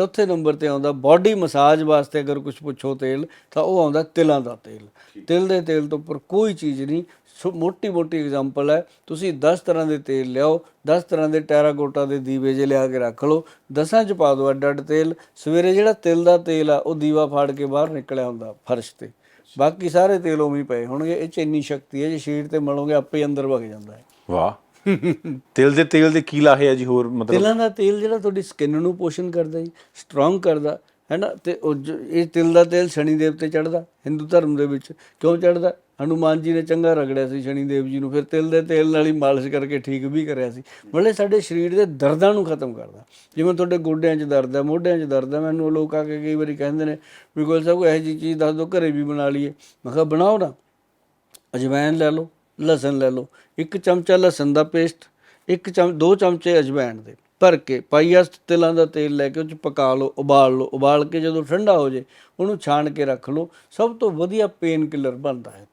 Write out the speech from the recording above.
ਚੌਥੇ ਨੰਬਰ ਤੇ ਆਉਂਦਾ ਬਾਡੀ ਮਸਾਜ ਵਾਸਤੇ ਅਗਰ ਕੁਝ ਪੁੱਛੋ ਤੇਲ ਤਾਂ ਉਹ ਆਉਂਦਾ ਤਿਲਾਂ ਦਾ ਤੇਲ। ਤਿਲ ਦੇ ਤੇਲ ਤੋਂ ਉੱਪਰ ਕੋਈ ਚੀਜ਼ ਨਹੀਂ। ਮੋਟੀ ਮੋਟੀ ਐਗਜ਼ਾਮਪਲ ਹੈ ਤੁਸੀਂ 10 ਤਰ੍ਹਾਂ ਦੇ ਤੇਲ ਲਿਆਓ 10 ਤਰ੍ਹਾਂ ਦੇ ਟੈਰਾਕੋਟਾ ਦੇ ਦੀਵੇ ਜੇ ਲਿਆ ਕੇ ਰੱਖ ਲਓ ਦਸਾਂ ਚ ਪਾ ਦਿਓ ਅੱਡ ਅੱਡ ਤੇਲ ਸਵੇਰੇ ਜਿਹੜਾ ਤਿਲ ਦਾ ਤੇਲ ਆ ਉਹ ਦੀਵਾ ਫਾੜ ਕੇ ਬਾਹਰ ਨਿਕਲਿਆ ਹੁੰਦਾ ਫਰਸ਼ ਤੇ। ਬਾਕੀ ਸਾਰੇ ਤੇਲ ਉਵੇਂ ਪਏ ਹੋਣਗੇ ਇਹ ਚ ਇੰਨੀ ਸ਼ਕਤੀ ਹੈ ਜੇ ਸ਼ੀਟ ਤੇ ਮਲੋਗੇ ਆਪੇ ਅੰਦਰ ਵਗ ਜਾਂਦਾ ਹੈ। ਵਾਹ। ਤਿਲ ਦੇ ਤੇਲ ਦੇ ਕੀ ਲਾਹੇ ਆ ਜੀ ਹੋਰ ਮਤਲਬ? ਤਿਲਾਂ ਦਾ ਤੇਲ ਜਿਹੜਾ ਤੁਹਾਡੀ ਸਕਿਨ ਨੂੰ ਪੋਸ਼ਣ ਕਰਦਾ ਜੀ ਸਟਰੋਂਗ ਕਰਦਾ ਹੈ ਨਾ ਤੇ ਉਹ ਜ- ਇਹ ਤਿਲ ਦਾ ਤੇਲ ਸ਼ਨੀ ਦੇਵ ਤੇ ਚੜਦਾ ਹਿੰਦੂ ਧਰਮ ਦੇ ਵਿੱਚ ਕਿਉਂ ਚੜਦਾ ਹਨੂਮਾਨ ਜੀ ਨੇ ਚੰਗਾ ਰਗੜਿਆ ਸੀ ਸ਼ਨੀ ਦੇਵ ਜੀ ਨੂੰ, ਫਿਰ ਤਿਲ ਦੇ ਤੇਲ ਨਾਲ ਹੀ ਮਾਲਿਸ਼ ਕਰਕੇ ਠੀਕ ਵੀ ਕਰਿਆ ਸੀ। ਮਤਲਬ ਸਾਡੇ ਸਰੀਰ ਦੇ ਦਰਦਾਂ ਨੂੰ ਖਤਮ ਕਰਦਾ। ਜਿਵੇਂ ਤੁਹਾਡੇ ਗੋਡਿਆਂ 'ਚ ਦਰਦ ਹੈ, ਮੋਢਿਆਂ 'ਚ ਦਰਦ ਹੈ, ਮੈਨੂੰ ਲੋਕ ਆ ਕੇ ਕਈ ਵਾਰੀ ਕਹਿੰਦੇ ਨੇ, ਵੀ ਗੋਲ ਸਾਹਿਬ, ਇਹੋ ਜਿਹੀ ਚੀਜ਼ ਦੱਸ ਦਿਓ, ਘਰੇ ਵੀ ਬਣਾ ਲਈਏ। ਮੈਂ ਕਿਹਾ, ਬਣਾਓ ਨਾ। ਅਜਵਾਇਨ ਲੈ ਲਓ। ਲਸਣ ਲੈ ਲਓ। ਇੱਕ ਚਮਚਾ ਲਸਣ ਦਾ ਪੇਸਟ, ਇੱਕ ਚਮ, ਦੋ ਚਮਚੇ ਅਜਵਾਇਣ ਦੇ ਭਰ ਕੇ ਪਾਈਆ ਤਿਲਾਂ ਦਾ ਤੇਲ ਲੈ ਕੇ ਉਹ ਚ ਪਕਾ ਲਓ, ਉਬਾਲ ਲਓ। ਉਬਾਲ ਕੇ ਜਦੋਂ ਠੰਡਾ ਹੋ ਜੇ, ਉਹਨੂੰ ਛਾਣ ਕੇ ਰੱਖ ਲਓ। ਸਭ ਤੋਂ ਵਧੀਆ ਪੇਨ ਕਿਲਰ ਬਣਦਾ ਹੈ